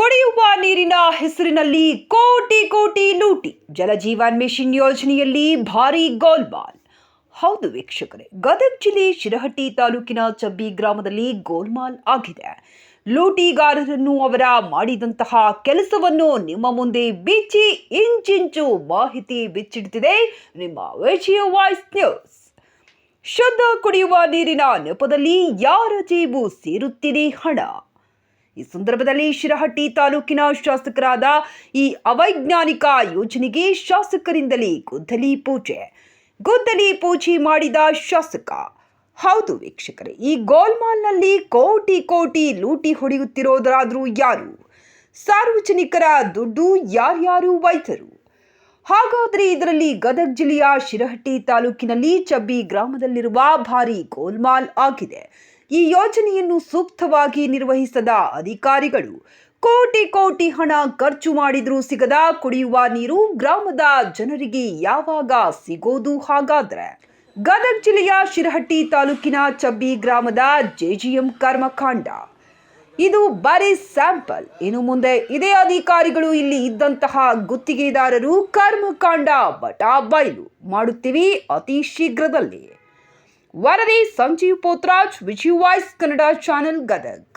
ಕುಡಿಯುವ ನೀರಿನ ಹೆಸರಿನಲ್ಲಿ ಕೋಟಿ ಕೋಟಿ ಲೂಟಿ ಜಲಜೀವನ್ ಮಿಷನ್ ಯೋಜನೆಯಲ್ಲಿ ಭಾರಿ ಗೋಲ್ಮಾಲ್. ಹೌದು ವೀಕ್ಷಕರೇ, ಗದಗ ಜಿಲ್ಲೆ ಶಿರಹಟ್ಟಿ ತಾಲೂಕಿನ ಚಬ್ಬಿ ಗ್ರಾಮದಲ್ಲಿ ಗೋಲ್ಮಾಲ್ ಆಗಿದೆ. ಲೂಟಿಗಾರರನ್ನು ಅವರ ಮಾಡಿದಂತಹ ಕೆಲಸವನ್ನು ನಿಮ್ಮ ಮುಂದೆ ಬಿಚ್ಚಿ ಇಂಚಿಂಚು ಮಾಹಿತಿ ಬಿಚ್ಚಿಡ್ತಿದೆ ನಿಮ್ಮ ವಿಜಯ ವಾಯ್ಸ್ ನ್ಯೂಸ್. ಶುದ್ಧ ಕುಡಿಯುವ ನೀರಿನ ನೆಪದಲ್ಲಿ ಯಾರ ಜೇಬು ಸೇರುತ್ತಿದೆ ಹಣ? ಈ ಸಂದರ್ಭದಲ್ಲಿ ಶಿರಹಟ್ಟಿ ತಾಲೂಕಿನ ಶಾಸಕರಾದ ಈ ಅವೈಜ್ಞಾನಿಕ ಯೋಜನೆಗೆ ಶಾಸಕರಿಂದಲೇ ಗುದ್ದಲಿ ಪೂಜೆ. ಗುದ್ದಲಿ ಪೂಜೆ ಮಾಡಿದ ಶಾಸಕ. ಹೌದು ವೀಕ್ಷಕರೇ, ಈ ಗೋಲ್ಮಾಲ್ನಲ್ಲಿ ಕೋಟಿ ಕೋಟಿ ಲೂಟಿ ಹೊಡೆಯುತ್ತಿರೋದರಾದರೂ ಯಾರು? ಸಾರ್ವಜನಿಕರ ದುಡ್ಡು ಯಾರ್ಯಾರು ವೈದ್ಯರು? ಹಾಗಾದರೆ ಇದರಲ್ಲಿ ಗದಗ ಜಿಲ್ಲೆಯ ಶಿರಹಟ್ಟಿ ತಾಲೂಕಿನಲ್ಲಿ ಚಬ್ಬಿ ಗ್ರಾಮದಲ್ಲಿರುವ ಭಾರಿ ಗೋಲ್ಮಾಲ್ ಆಗಿದೆ. ಈ ಯೋಜನೆಯನ್ನು ಸೂಕ್ತವಾಗಿ ನಿರ್ವಹಿಸದ ಅಧಿಕಾರಿಗಳು ಕೋಟಿ ಕೋಟಿ ಹಣ ಖರ್ಚು ಮಾಡಿದರೂ ಸಿಗದ ಕುಡಿಯುವ ನೀರು ಗ್ರಾಮದ ಜನರಿಗೆ ಯಾವಾಗ ಸಿಗೋದು ಹಾಗಾದ್ರೆ? ಗದಗ ಜಿಲ್ಲೆಯ ಶಿರಹಟ್ಟಿ ತಾಲೂಕಿನ ಚಬ್ಬಿ ಗ್ರಾಮದ ಜೆಜಿಎಂ ಕರ್ಮಕಾಂಡ. ಇದು ಬರೀ ಸ್ಯಾಂಪಲ್. ಇನ್ನು ಮುಂದೆ ಇದೇ ಅಧಿಕಾರಿಗಳು ಇಲ್ಲಿ ಇದ್ದಂತಹ ಗುತ್ತಿಗೆದಾರರು ಕರ್ಮಕಾಂಡ ಬಟಾ ಬಯಲು ಮಾಡುತ್ತೀವಿ ಅತಿ ಶೀಘ್ರದಲ್ಲಿ. वरदी संजीव पोत्राज विजी वॉइस कनाडा चैनल गदग।